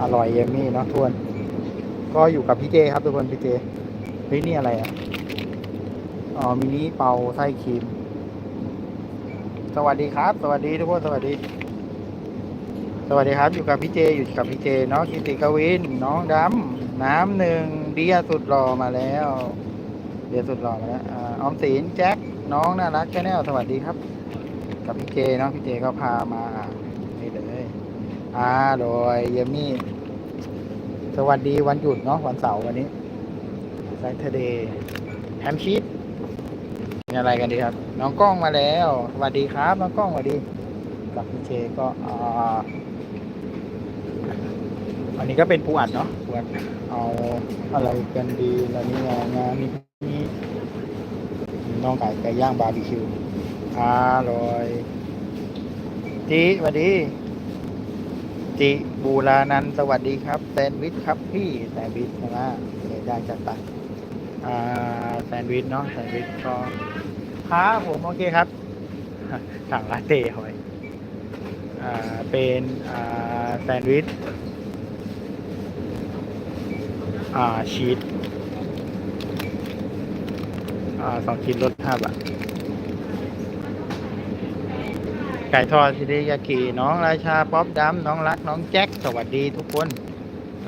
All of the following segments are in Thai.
อร่อยเยมมี่เนาะทวนก็อยู่กับพี่เจครับทุกคนพี่เจเฮ้ยนี่อะไรอะอ๋อมินิเปาไส้ครีม สวัสดีครับ สวัสดีทุกคนสวัสดี สวัสดีครับ อยู่กับพี่เจอยู่กับพี่เจเน้องกิติกวินน้องดำน้ำหนึ่งเดียสุดหล่อมาแล้วเดียสุดหล่อมาแล้วออมสินแจ็คน้องน่ารักแชแนลสวัสดีครับ กับพี่เจเนาะพี่เจก็พามา อ่าโดยเยมี่ สวัสดีวันหยุดเนาะวันเสาร์วันนี้ไซต์เดย์แฮมชีสมีอะไรกันดีครับ น้องกล้องมาแล้ว สวัสดีครับ น้องกล้องสวัสดีกับพี่เจก็อ่าอันนี้ก็เป็นปูอัดเนาะปูอัดเอาอะไรกันดีแล้วนี่งานงานมีมีน้องไก่ไก่ย่างบาร์บีคิวอร่อยจีสวัสดี จิบูรานันสวัสดีครับแซนด์วิชครับพี่แซนด์วิชใช่ไหมโอเคได้จัดไปอ่าแซนด์วิชเนาะแซนด์วิชก็ครับผมโอเคครับสั่งลาเต้หอยอ่าเป็นอ่าแซนด์วิชอ่าชีสอ่าสองชิ้นลดห้าบาท ไก่ทอดซิริยากิน้องราชาป๊อปดำน้องรักน้องแจ็คสวัสดีทุกคน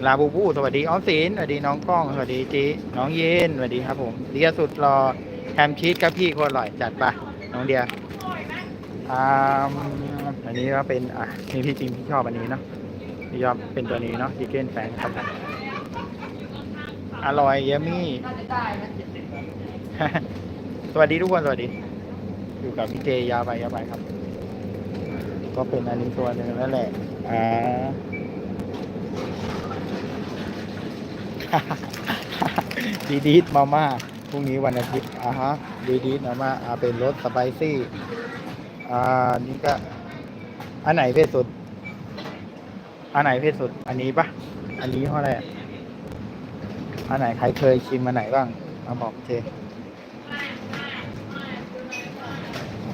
ลาบูบูสวัสดีออมสินสวัสดีน้องกล้อง สวัสดีจีน้องเย็นสวัสดีครับผมเดียสุดรอแฮมชีสกับพี่คนอร่อยจัดไปน้องเดียอ่าอันนี้ก็เป็นอะนี่พี่จริงพี่ชอบอันนี้เนาะพี่ชอบเป็นตัวนี้เนาะดิเกนแฟนครับอร่อยเยมี่สวัสดีทุกคนสวัสดี อยู่กับพี่เจยาวไปยาวไปครับ ก็เป็นอันนี้ตัวหนึ่งแล้วแหละอ่าดีดีดมาม่าพรุ่งนี้วันอาทิตย์อ่าฮะดีดีดมาม่าอ่าเป็นรสสไปซี่อ่านี่ก็ อันไหนเผ็ดสุด อันไหนเผ็ดสุด อันนี้ปะอันนี้เท่าไหร่อะอันไหนใครเคยชิมอันไหนบ้างมาบอกเจ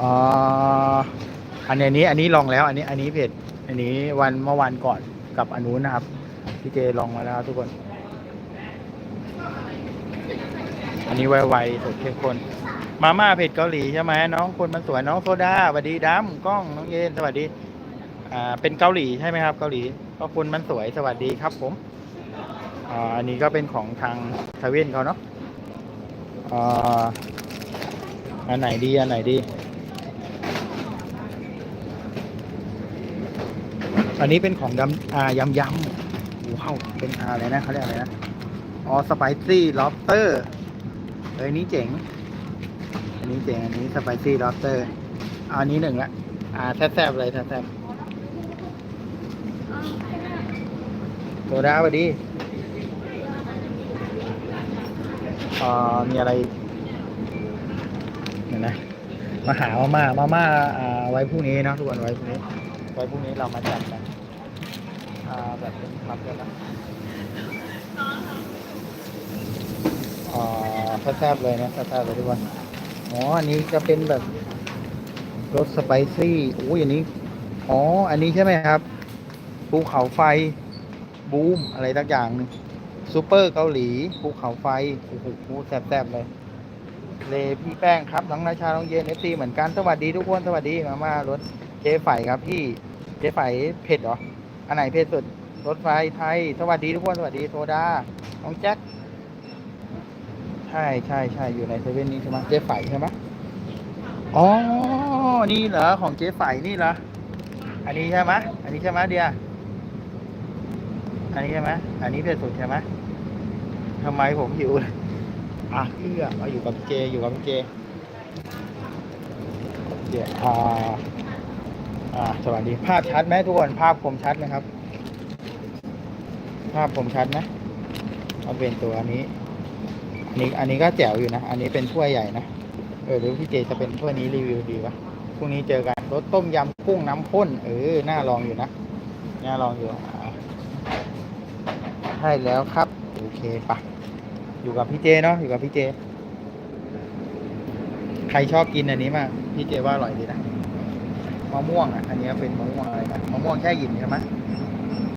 อ่า อันนี้อันนี้ลองแล้ว อันนี้อันนี้เผ็ดอันนี้วันเมื่อวานก่อนกับอันนู้นนะครับ พี่เจลองมาแล้วทุกคน อันนี้ไวๆสดเข้มข้นมาม่าเผ็ดเกาหลีใช่ไหมน้องคนมันสวยน้องโซดาสวัสดีดำกล้องน้องเย็นสวัสดีอ่าเป็นเกาหลีใช่ไหมครับ เกาหลีก็คนมันสวยสวัสดีครับผมอ่าอันนี้ก็เป็นของทางทเวนเขาเนาะอ่าอันไหนดีอันไหนดี อันนี้เป็นของดำอ่ายำยำว้าวเป็นอะไรนะเขาเรียกอะไรนะอ๋อสไปซี่ล็อบสเตอร์เอ้ยนี้เจ๋ง อันนี้เจ๋ง อันนี้สไปซี่ล็อบสเตอร์อันนี้หนึ่งละอ่าแซ่บๆเลยแซ่บๆโซดาสวัสดีอ่ามีอะไรเห็นไหมมาหามาม่ามาม่าอ่าไว้พรุ่งนี้เนะทุกคนไว้พรุ่งนี้ ไว้พรุ่งนี้เรามาจัดกันแบบเป็นครับกันนะอ่าแซ่บเลยนะแซ่บเลยทุกคนอ๋อ อันนี้จะเป็นแบบรสสไปซี่อุ้ยอันนี้ อ๋อ อันนี้ใช่ไหมครับ ภูเขาไฟ บูม อะไรสักอย่างหนึงซูเปอร์เกาหลี ภูเขาไฟ โอ้โหแซ่บๆเลย เลพี่แป้งครับ น้องนาชาน้องเย็นเอฟซีเหมือนกัน สวัสดีทุกคน สวัสดี มามารถ เจ๊ไฝครับพี่ เจ๊ไฝเผ็ดเหรอ อันไหนเผ็ดสุด รถไฟไทย สวัสดีทุกคน สวัสดีโซดา น้องแจ็ค ใช่ใช่ใช่อยู่ในเซเว่นนี้ใช่ไหมเจ๊ไฝใช่ไหมอ๋อ นี่เหรอ ของเจ๊ไฝนี่เหรอ อันนี้ใช่ไหมอันนี้ใช่ไหมเดียอันนี้ใช่ไหมอันนี้เผ็ดสุดใช่ไหมทำไมผมหิวอะเอื้อมาอยู่กับเจ อยู่กับเจเดี๋ยวอ่า อ่าสวัสดีภาพชัดไหมทุกคนภาพคมชัดไหมครับ ภาพคมชัดไหมเอาเป็นตัวนี้อันนี้ อันนี้ก็แจ๋วอยู่นะ อันนี้เป็นถ้วยใหญ่นะเออหรือพี่เจจะเป็นถ้วยนี้รีวิวดีวะพรุ่งนี้เจอกันรสต้มยำกุ้งน้ำข้นเออน่าลองอยู่นะน่าลองอยู่ใช่แล้วครับโอเคปะอยู่กับพี่เจเนาะอยู่กับพี่เจ ใครชอบกินอันนี้มากพี่เจว่าอร่อยดีนะ มะม่วงอะ อันนี้เป็นมะม่วงอะไรนะ มะม่วงแช่หยินใช่ไหม